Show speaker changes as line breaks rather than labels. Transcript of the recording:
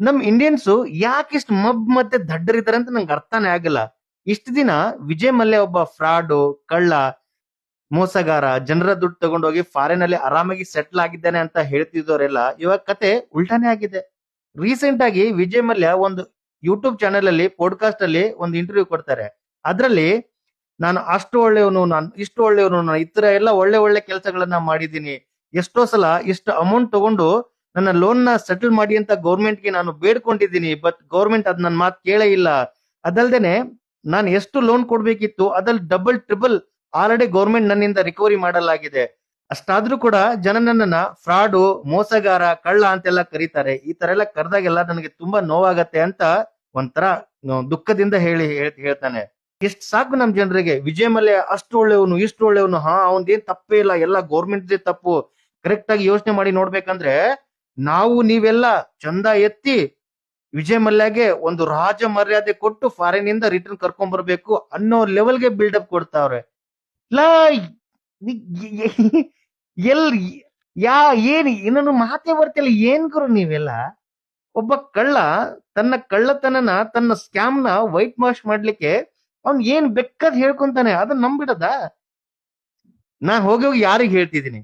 ನಮ್ ಇಂಡಿಯನ್ಸ್ ಯಾಕೆ ಇಷ್ಟು ಮಬ್ ಮತ್ತೆ ದಡ್ಡರಿದ್ದಾರೆ ಅಂತ ನಂಗೆ ಅರ್ಥನೇ ಆಗಿಲ್ಲ. ಇಷ್ಟು ದಿನ ವಿಜಯ್ ಮಲ್ಯ ಒಬ್ಬ ಫ್ರಾಡು ಕಳ್ಳ, ಮೋಸಗಾರ, ಜನರ ದುಡ್ಡು ತಗೊಂಡೋಗಿ ಫಾರಿನ್ ಅಲ್ಲಿ ಆರಾಮಾಗಿ ಸೆಟ್ಲ್ ಆಗಿದ್ದಾನೆ ಅಂತ ಹೇಳ್ತಿದ್ದವರೆಲ್ಲ ಇವಾಗ ಕತೆ ಉಲ್ಟಾನೇ ಆಗಿದೆ. ರೀಸೆಂಟ್ ಆಗಿ ವಿಜಯ್ ಮಲ್ಯ ಒಂದು ಯೂಟ್ಯೂಬ್ ಚಾನೆಲ್ ಅಲ್ಲಿ ಪಾಡ್ಕಾಸ್ಟ್ ಅಲ್ಲಿ ಒಂದು ಇಂಟರ್ವ್ಯೂ ಕೊಡ್ತಾರೆ. ಅದ್ರಲ್ಲಿ ನಾನು ಅಷ್ಟು ಒಳ್ಳೆಯವನು, ನಾನು ಇಷ್ಟು ಒಳ್ಳೆಯವನು, ನಾನು ಇತರ ಎಲ್ಲ ಒಳ್ಳೆ ಒಳ್ಳೆ ಕೆಲಸಗಳನ್ನ ಮಾಡಿದ್ದೀನಿ. ಎಷ್ಟೋ ಸಲ ಇಷ್ಟು ಅಮೌಂಟ್ ತಗೊಂಡು ನನ್ನ ಲೋನ್ನ ಸೆಟಲ್ ಮಾಡಿ ಅಂತ ಗೌರ್ಮೆಂಟ್ಗೆ ನಾನು ಬೇಡ್ಕೊಂಡಿದ್ದೀನಿ ಬಟ್ ಗೌರ್ಮೆಂಟ್ ಅದ್ ನನ್ನ ಮಾತು ಕೇಳೇ ಇಲ್ಲ. ಅದಲ್ದೇನೆ ನಾನು ಎಷ್ಟು ಲೋನ್ ಕೊಡ್ಬೇಕಿತ್ತು, ಅದ್ರಲ್ಲಿ ಡಬಲ್ ಟ್ರಿಬಲ್ ಆಲ್ರೆಡಿ ಗೌರ್ಮೆಂಟ್ ನನ್ನಿಂದ ರಿಕವರಿ ಮಾಡಲಾಗಿದೆ. ಅಷ್ಟಾದ್ರೂ ಕೂಡ ಜನ ನನ್ನನ್ನ ಫ್ರಾಡು, ಮೋಸಗಾರ, ಕಳ್ಳ ಅಂತೆಲ್ಲ ಕರೀತಾರೆ. ಈ ತರ ಎಲ್ಲ ಕರೆದಾಗೆಲ್ಲ ನನಗೆ ತುಂಬಾ ನೋವಾಗತ್ತೆ ಅಂತ ಒಂಥರ ದುಃಖದಿಂದ ಹೇಳಿ, ಹೇಳ್- ಹೇಳ್ತಾನೆ. ಎಷ್ಟ್ ಸಾಕು ನಮ್ ಜನರಿಗೆ. ವಿಜಯ್ ಮಲ್ಯ ಅಷ್ಟು ಒಳ್ಳೆಯವನು, ಇಷ್ಟು ಒಳ್ಳೆಯವನು. ಹಾ, ಅವನ್ದೇನ್ ತಪ್ಪೇ ಇಲ್ಲ. ಎಲ್ಲ ಗೌರ್ಮೆಂಟ್ ತಪ್ಪು. ಕರೆಕ್ಟ್ ಆಗಿ ಯೋಚನೆ ಮಾಡಿ ನೋಡ್ಬೇಕಂದ್ರೆ ನಾವು ನೀವೆಲ್ಲ ಚಂದ ಎತ್ತಿ ವಿಜಯ್ ಮಲ್ಯಗೆ ಒಂದು ರಾಜ ಮರ್ಯಾದೆ ಕೊಟ್ಟು ಫಾರಿನ್ ಇಂದ ರಿಟರ್ನ್ ಕರ್ಕೊಂಡ್ ಬರ್ಬೇಕು ಅನ್ನೋ ಲೆವೆಲ್ಗೆ ಬಿಲ್ಡಪ್ ಕೊಡ್ತಾವ್ರೆ. ಲಾ ಎಲ್, ಯಾ, ಏನ್, ಇನ್ನೊಂದು ಮಾತೇ ಬರ್ತಿಲ್ಲ, ಏನ್ ಗುರು ನೀವೆಲ್ಲ? ಒಬ್ಬ ಕಳ್ಳ, ತನ್ನ ಕಳ್ಳತನನ, ತನ್ನ ಸ್ಕ್ಯಾಮ್ನ ವೈಟ್ ವಾಶ್ ಮಾಡ್ಲಿಕ್ಕೆ ಅವ್ನ್ ಏನ್ ಬೆಕ್ಕದ್ ಹೇಳ್ಕೊಂತಾನೆ ಅದನ್ನ ನಂಬಿಡದ? ನಾನ್ ಹೋಗಿ ಹೋಗಿ ಯಾರಿಗ್ ಹೇಳ್ತಿದ್ದೀನಿ?